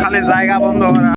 খালি জায়গা বন্ধ করা।